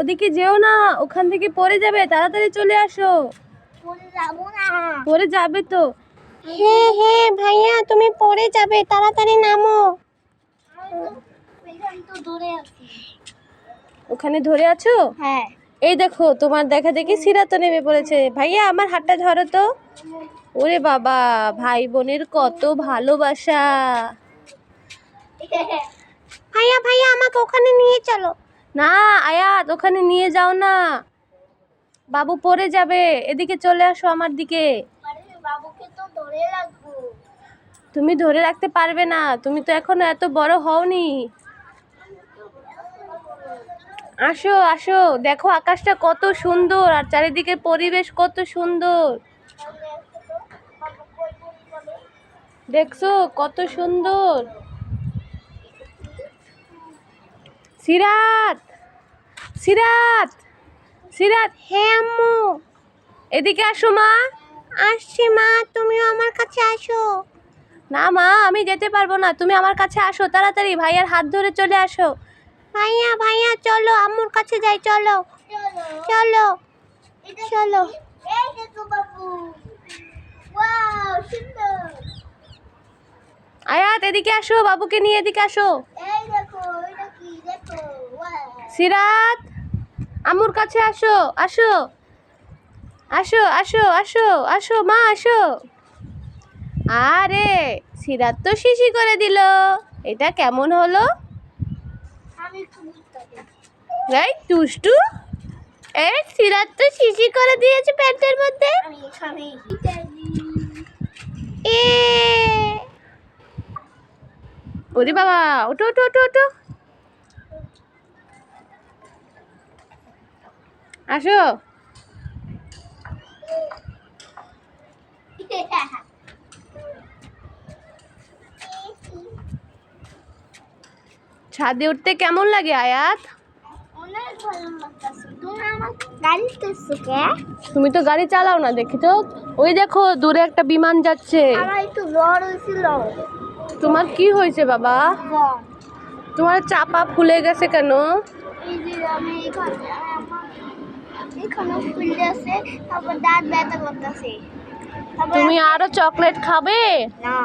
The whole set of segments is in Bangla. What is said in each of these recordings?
ওদিকে যেও না ওখান থেকে পড়ে যাবে তাড়াতাড়ি চলে আসো। পরে যাব না। পড়ে যাবে তো। হ্যাঁ হ্যাঁ ভাইয়া তুমি পড়ে যাবে তাড়াতাড়ি নামো। ওখানে ধরে আছো? হ্যাঁ। এই দেখো তোমার দেখা দেখি সিরাত তো নেমে পড়েছে। ভাইয়া আমার হাতটা ধরো তো। ওরে বাবা ভাই বোনের কত ভালোবাসা। ভাইয়া ভাইয়া আমাকে ওখানে নিয়ে চলো। না, আয়াত, ওখানে নিয়ে যাও না। বাবু পড়ে যাবে, এদিকে চলে আসো আমার দিকে। ধরে তুমি ধরে রাখতে পারবে না, তুমি তো এখনও এত বড় হওনি। আসো আসো, দেখো আকাশটা কত সুন্দর, আর চারিদিকে পরিবেশ কত সুন্দর। দেখছ, কত সুন্দর। সিরাত সিরাত সিরাত। হ্যাঁ আম্মু। এদিকে আসো মা। আসছি মা তুমিও আমার কাছে আসো। না মা আমি যেতে পারব না তুমি আমার কাছে আসো তাড়াতাড়ি ভাইয়ার হাত ধরে চলে আসো। ভাইয়া ভাইয়া চলো আম্মুর কাছে যাই চলো। চলো চলো। এই দেখো বাবু ওয়াও সুন্দর। আয়াত এদিকে আসো বাবুকে নিয়ে এদিকে আসো এই দেখো এটা কি দেখো ওয়াও সিরাত আমুর কাছে আসো আসো। আসো আসো আসো আসো মা আসো। আরে সিরাত তো শিশি করে দিল। এটা কেমন হলো? এই দুষ্টু এই সিরাত তো শিশি করে দিয়েছে প্যান্টের মধ্যে। এ ওরে বাবা ওটো ওটো ওটো ওটো আসো। ছাদে উঠতে কেমন লাগে আয়াত? তুমি তো গাড়ি চালাও না দেখি তো। ওই দেখো দূরে একটা বিমান যাচ্ছে। তোমার কি হয়েছে বাবা? তোমার চাপা ফুলে গেছে কেন? এখানে আছে তারপর দাঁত ব্যথা করতেছে। তুমি আরও চকলেট খাবে? না।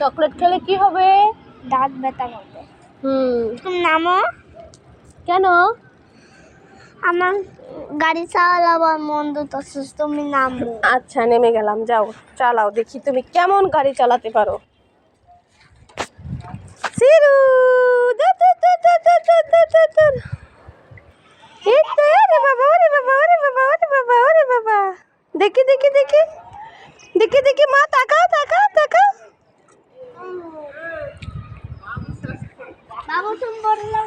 চকলেট খেলে কি হবে? দাঁত ব্যথা করবে। হুম। তুমি নামো। কেন? আমার গাড়ি চালাবার মন দিতেছে তুমি নামো। আচ্ছা নেমে গেলাম যাও চালাও দেখি তুমি কেমন গাড়ি চালাতে পারো। সিরু এই তো, ওরে বাবা ওরে বাবা ওরে বাবা ওরে বাবা ওরে বাবা। দেখি দেখি দেখি। দেখি দেখি মা তাকাও তাকাও তাকাও। বাবু তুমি বললাম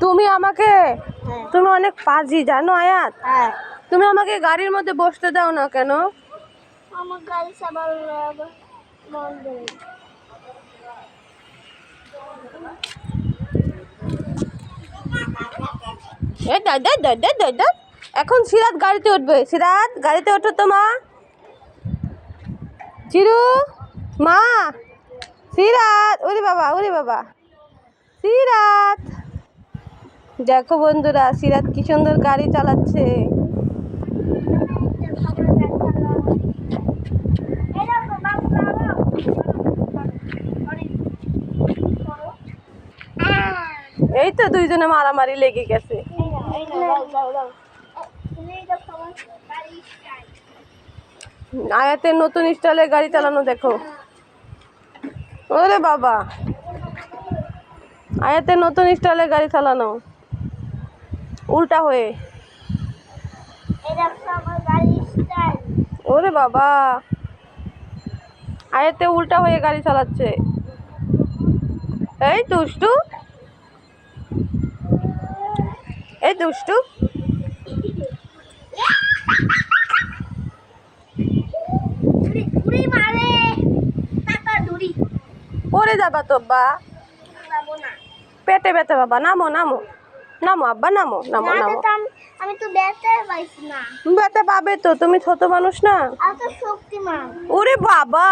তুমি আমাকে হ্যাঁ। তুমি অনেক পাজি জানো আয়াত? হ্যাঁ। তুমি আমাকে গাড়ির মধ্যে বসতে দাও না কেন? আমার গাড়ি চালাবার এখন সিরাত গাড়িতে উঠবে। সিরাত, গাড়িতে ওঠো তো, মা। চিরু, মা। সিরাত, ওরে বাবা ওরে বাবা। সিরাত। দেখো বন্ধুরা, সিরাত কি সুন্দর গাড়ি চালাচ্ছে। এই তো দুইজনে মারামারি লেগে গেছে। আয়াতের নতুন স্টাইলে গাড়ি চালানো দেখো। ওরে বাবা। আয়াতের নতুন স্টাইলে গাড়ি চালানো। উল্টা হয়ে। ওরে বাবা। আয়াতে উল্টা হয়ে গাড়ি চালাচ্ছে। এই দুষ্টু। এই দুষ্টু। পড়ে যাবা তো বা পেটে ব্যথা বাবা নামো নামো। নামো আব্বা নামো নামো নামো। আমি তো পাইছি না। ব্যথা পাবে তো তুমি ছোট মানুষ না? এত শক্তিমান। ওরে বাবা!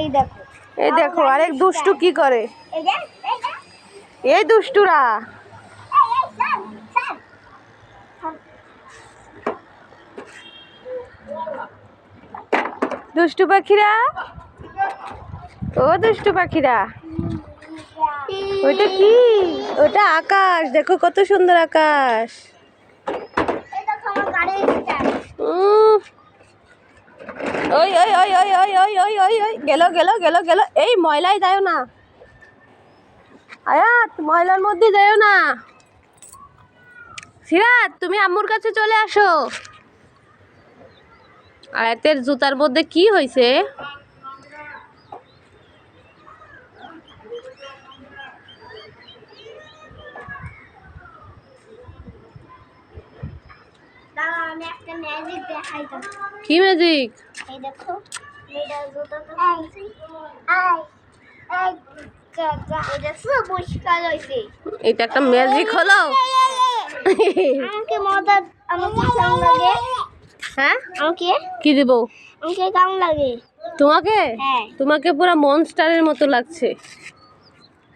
এই দেখো। এই দেখো আরেক দুষ্টু কি করে? এই দুষ্টুরা! দুষ্টু পাখিরা? ও দুষ্টু পাখিরা। ওইটা কি? ওটা আকাশ। দেখো কত সুন্দর আকাশ। ওই ওই ওই ওই ওই ওই ওই ওই ওই। গেল গেল গেল গেল। এই ময়লায় যাও না। আয়াত ময়লার মধ্যে যাও না। সিরাত তুমি আম্মুর কাছে চলে আসো। আয়াতের জুতার মধ্যে কি হয়েছে আমি একটা ম্যাজিক দেখাই তো কি ম্যাজিক এই দেখো এটা জুতো তো আই আই এটা সব পরিষ্কার হইছে এটা একটা ম্যাজিক হলো? আমাকে মজা আমাকে কেমন লাগে? হ্যাঁ? আমাকে? কি দেব? আমাকে কেমন লাগে? তোমাকে? হ্যাঁ। তোমাকে পুরো মনস্টারের মতো লাগছে।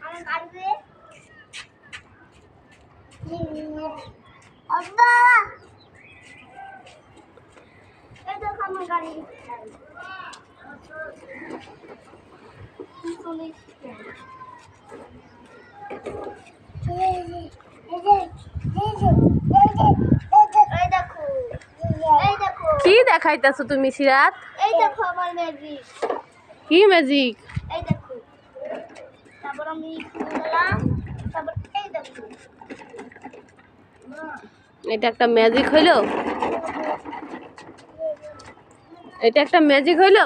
আমার গাড়িতে আব্বা এই দেখো আমার গাড়ি এই দেখো এই দেখো কি দেখাইতেছো তুমি সিরাত? এই দেখো আমার ম্যাজিক কি ম্যাজিক এই দেখো। তারপর আমি খুললাম তারপর এই দেখো। এটা একটা ম্যাজিক হইল? এটা একটা ম্যাজিক হইল?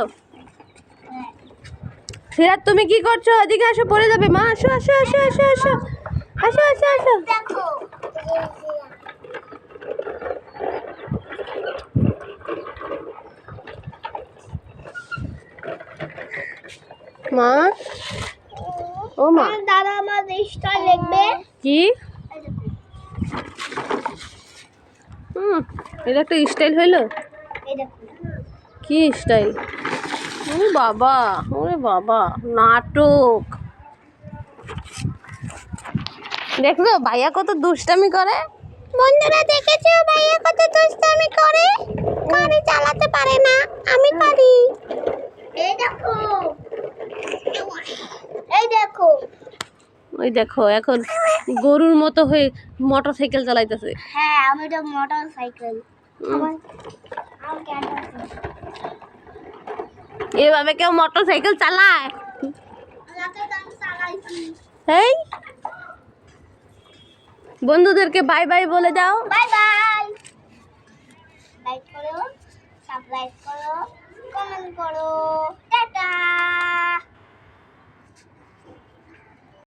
সিরাত তুমি কি করছ? এদিকে আসো পড়ে যাবে। মা আসো আসো আসো আসো আসো। আসো আসো আসো। মা? ও মা। দাদা আমার স্টার লিখবে। কি? হুম এটা একটা স্টাইল হইল? কি স্টাইল? ওরে বাবা ওরে বাবা নাটক। দেখছ ভাইয়া কত দুষ্টামি করে? বন্ধুরা দেখেছ ভাইয়া কত দুষ্টামি করে? গাড়ি চালাতে পারে না আমি পারি। এই দেখো। এই দেখো। ওই দেখো এখন গরুর মতো হয়ে মোটর সাইকেল চালাইতেছে। হ্যাঁ আমি তো মোটর সাইকেল। আমার এভাবে কেউ মোটর সাইকেল চালায়? এই। বন্ধুদেরকে বাই বাই বলে দাও। Bye bye. করো সাবস্ক্রাইব করো কমেন্ট করো।